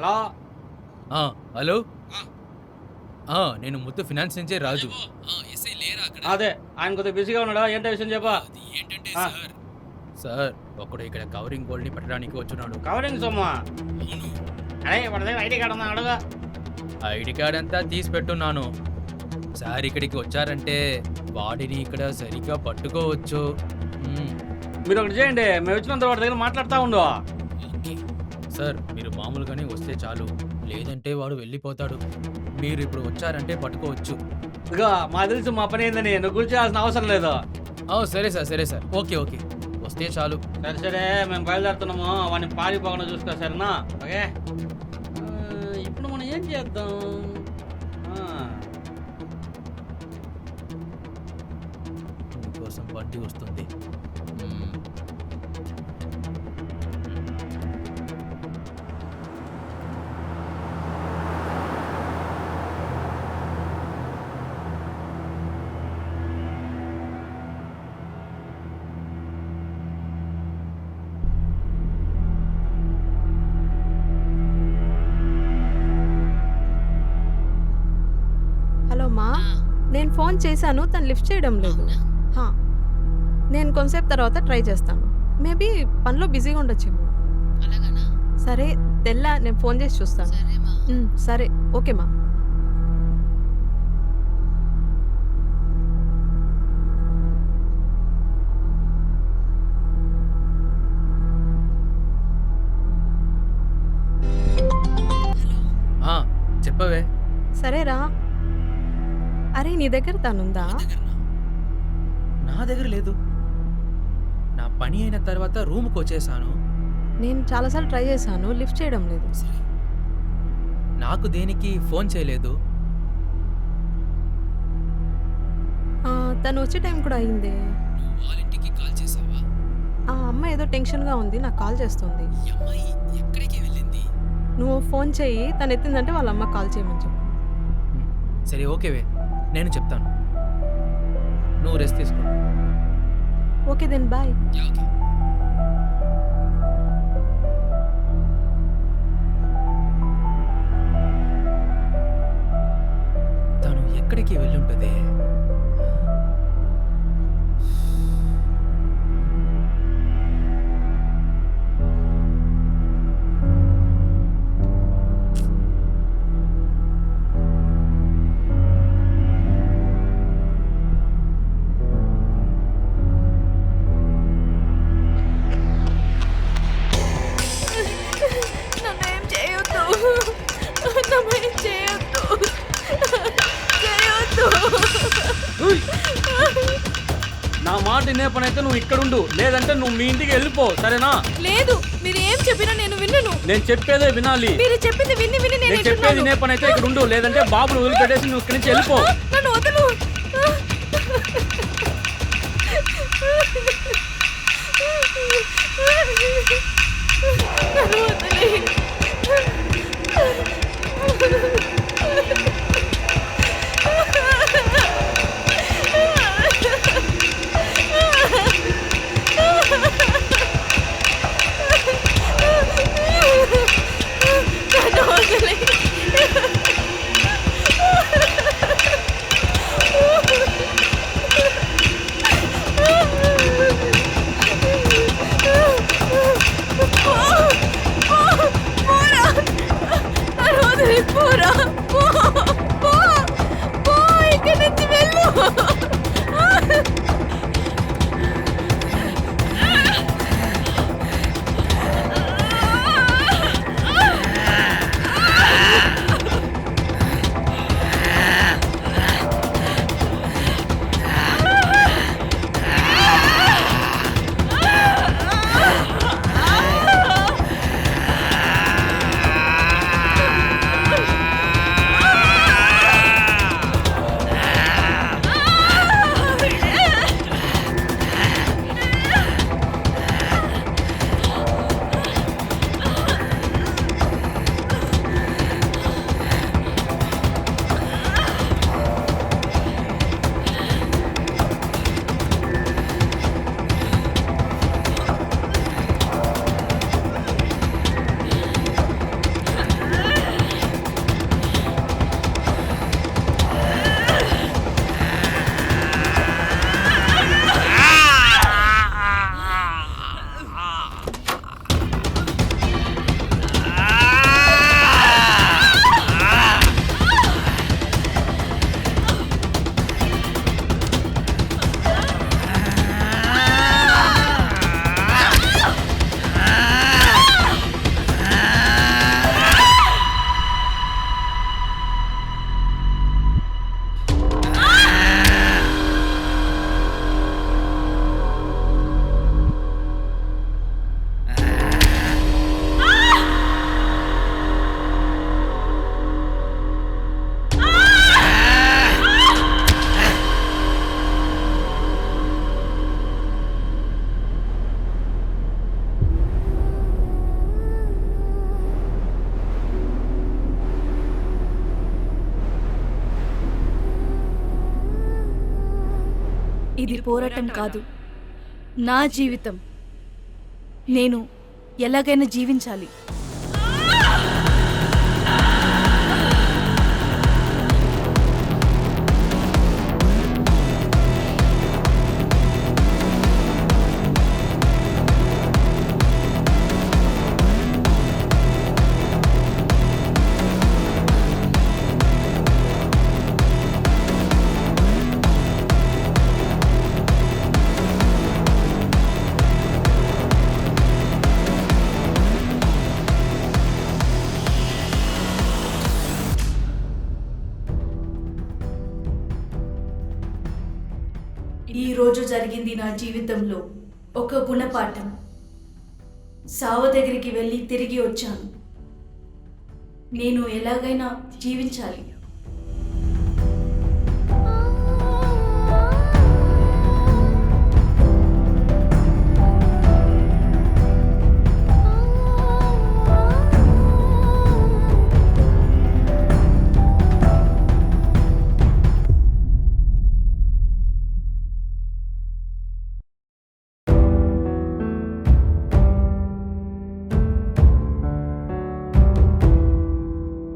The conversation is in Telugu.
హలో. ఆ, హలో? ఆ, నేను ముత్తు ఫినాన్స్ నుంచే రాజు. అదే ఆయన కొద్దిగా బిజీగా ఉన్నాడా? ఏంటో విషయం చెప్పా. అది ఏంటంటే. సార్? సార్ ఒకడు ఇక్కడ కవరింగ్ గోల్డ్ని పట్టడానికి వచ్చున్నాడు. కవరింగ్ సొమ్మా. అరే వాడి దగ్గర ఐడి కార్డు ఉందా? అడుగా. ఐడి కార్డ్ అంతా తీసి పెట్టున్నాను. సార్ ఇక్కడికి వచ్చారంటే వాడిని ఇక్కడ సరిగ్గా పట్టుకోవచ్చు. మీరు ఒకటి చేయండి. మేము వచ్చినంత వాడి దగ్గర మాట్లాడుతూ ఉండు. ఓకే. సార్ మీరు మామూలుగానే వస్తే చాలు. లేదంటే వాడు వెళ్ళిపోతాడు. మీరు ఇప్పుడు వచ్చారంటే పట్టుకోవచ్చు. ఇదిగో మా తెలుసు మా పని ఏందని నువ్వు గురించి చేయాల్సిన అవసరం లేదు. ఆ, సరే సార్ సరే సార్. Okay okay. వస్తే చాలు. సరే సరే మేము బయలుదేరుతున్నాము. వాడిని పారిపోకుండా చూసుకో సరేనా? ఓకే? ఇప్పుడు మనం ఏం చేద్దాం? ఆ, మీకోసం బండి వస్తుంది. మ్మ్. హలో మా నేను ఫోన్ చేశాను తను లిఫ్ట్ చేయడం లేదు. హా. నేను కొంతసేపు తర్వాత ట్రై చేస్తాను. మేబీ పనిలో బిజీగా ఉండొచ్చేమో. సరే తెల్ల నేను ఫోన్ చేసి చూస్తాను. సరే ఓకే మా. ఆ, చెప్పవే. సరేరా. అరే నీ దగ్గర తనుందా? నా దగ్గర లేదు. నా పని అయిన తర్వాత రూమ్కి వచ్చేసాను. నేను చాలాసార్లు ట్రై చేశాను లిఫ్ట్ చేయడం లేదు. నాకు దేనికి ఫోన్ చేయలేదు. ఆ, తను వచ్చే టైం కూడా అయిందే. నువ్వు వాళ్ళ ఇంటికి కాల్ చేసావా? ఆ అమ్మ ఏదో టెన్షన్గా ఉంది నాకు కాల్ చేస్తుంది. ఈ అమ్మాయి ఎక్కడికి వెళ్ళింది? నువ్వు ఫోన్ చేయి తను ఎత్తిందంటే వాళ్ళ అమ్మ కాల్ చేయమని చెప్పు. సరే ఓకేవే నేను చెప్తాను. నువ్వు రెస్ట్ తీసుకో. ఓకే దెన్ బాయ్ ఓకే చేయొద్దు. చేయొద్దు. నా మాట వినే పని అయితే నువ్వు ఇక్కడ ఉండు లేదంటే నువ్వు మీ ఇంటికి వెళ్ళిపో. సరేనా? లేదు. మీరు ఏం చెప్పినా నేను విన్నును. నేను చెప్పేదే వినాలి. మీరు చెప్పింది విని విని నేను చెప్పేది వినే పని అయితే ఇక్కడ ఉండు లేదంటే బాబును వదిలిపెట్టేసి నువ్వు ఇక్కడి నుంచి వెళ్ళిపో. నన్ను వదలు. నన్ను. ఇది పోరాటం కాదు. నా జీవితం. నేను ఎలాగైనా జీవించాలి. జరిగింది నా జీవితంలో. ఒక గుణపాఠం. సావ దగ్గరికి వెళ్ళి తిరిగి వచ్చాను. నేను ఎలాగైనా జీవించాలి.